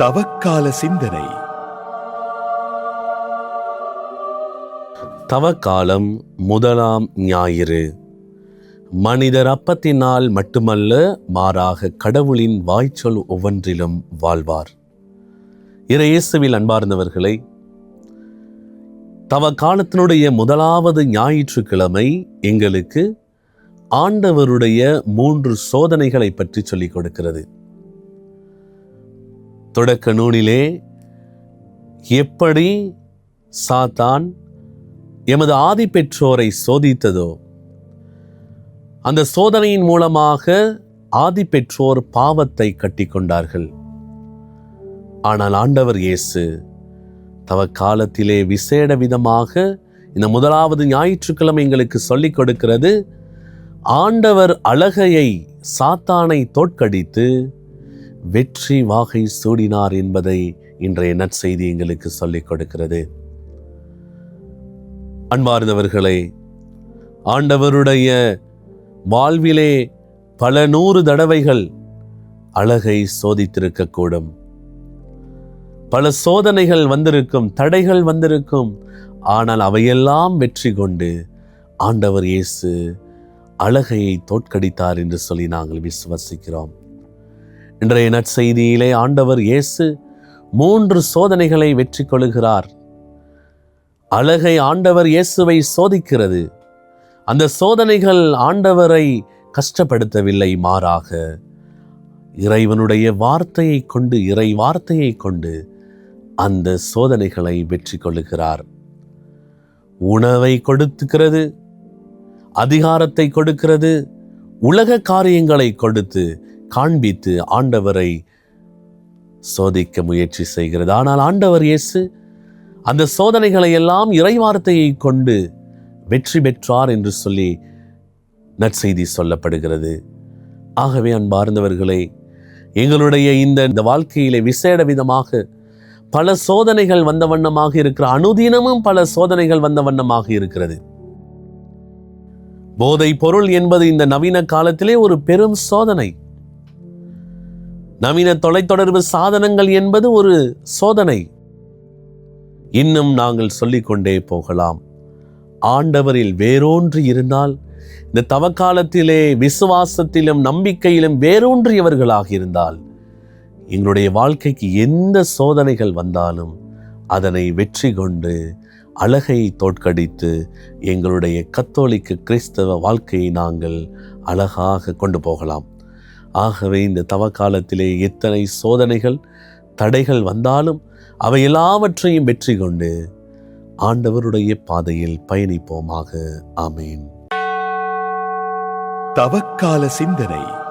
தவக்கால சிந்தனை. தவக்காலம் முதலாம் ஞாயிறு. மனிதர் அப்பத்தினால் மட்டுமல்ல மாறாக கடவுளின் வாய்ச்சொல் ஒவ்வொன்றிலும் வாழ்வார். இறையேசுவில் அன்பார்ந்தவர்களை தவ காலத்தினுடைய முதலாவது ஞாயிற்றுக்கிழமை எங்களுக்கு ஆண்டவருடைய மூன்று சோதனைகளை பற்றி சொல்லிக் கொடுக்கிறது. தொடக்க நூலிலே எப்படி சாத்தான் எமது ஆதி பெற்றோரை சோதித்ததோ அந்த சோதனையின் மூலமாக ஆதி பெற்றோர் பாவத்தை கட்டிக்கொண்டார்கள். ஆனால் ஆண்டவர் இயேசு தவ காலத்திலே விசேட விதமாக இந்த முதலாவது ஞாயிற்றுக்கிழமை எங்களுக்கு சொல்லிக் கொடுக்கிறது ஆண்டவர் அழகையை சாத்தானை தோற்கடித்து வெற்றி வாகை சூடினார் என்பதை இன்றைய நற்செய்தி எங்களுக்கு சொல்லிக் கொடுக்கிறது. அன்பார்ந்தவர்களே ஆண்டவருடைய வாழ்விலே பல நூறு தடவைகள் அழகை சோதித்திருக்கக்கூடும். பல சோதனைகள் வந்திருக்கும் தடைகள் வந்திருக்கும் ஆனால் அவையெல்லாம் வெற்றி கொண்டு ஆண்டவர் இயேசு அழகையை தோற்கடித்தார் என்று சொல்லி நாங்கள் விசுவசிக்கிறோம். இன்றைய நற்செய்தியிலே ஆண்டவர் இயேசு மூன்று சோதனைகளை வெற்றி கொள்கிறார். அழகை ஆண்டவர் இயேசுவை சோதிக்கிறது. அந்த சோதனைகள் ஆண்டவரை கஷ்டப்படுத்தவில்லை மாறாக. இறைவனுடைய வார்த்தையை கொண்டு இறை வார்த்தையை கொண்டு அந்த சோதனைகளை வெற்றி கொள்கிறார் உணவை கொடுத்துக்கிறது அதிகாரத்தை கொடுக்கிறது உலக காரியங்களை கொடுத்து காண்பித்து ஆண்டவரை சோதிக்க முயற்சி செய்கிறது. ஆனால் ஆண்டவர் இயேசு அந்த சோதனைகளை எல்லாம் இறைவார்த்தையை கொண்டு வெற்றி பெற்றார் என்று சொல்லி நற்செய்தி சொல்லப்படுகிறது. ஆகவே அன்பார்ந்தவர்களே எங்களுடைய இந்த இந்த வாழ்க்கையிலே விசேட விதமாக பல சோதனைகள் வந்த வண்ணமாக இருக்கிற அனுதினமும் பல சோதனைகள் வந்த வண்ணமாக இருக்கிறது. போதை பொருள் என்பது இந்த நவீன காலத்திலே ஒரு பெரும் சோதனை. நவீன தொலைத்தொடர்பு சாதனங்கள் என்பது ஒரு சோதனை. இன்னும் நாங்கள் சொல்லிக்கொண்டே போகலாம். ஆண்டவரில் வேரூன்றி இருந்தால் இந்த தவக்காலத்திலே விசுவாசத்திலும் நம்பிக்கையிலும் வேரூன்றியவர்களாக இருந்தால் எங்களுடைய வாழ்க்கைக்கு எந்த சோதனைகள் வந்தாலும் அதனை வெற்றி கொண்டு அழகை தோற்கடித்து எங்களுடைய கத்தோலிக்க கிறிஸ்தவ வாழ்க்கையை நாங்கள் அழகாக கொண்டு போகலாம். ஆகவே இந்த தவக்காலத்திலே எத்தனை சோதனைகள் தடைகள் வந்தாலும் அவை எல்லாவற்றையும் வெற்றி கொண்டு ஆண்டவருடைய பாதையில் பயணிப்போமாக. ஆமேன். தவக்கால சிந்தனை.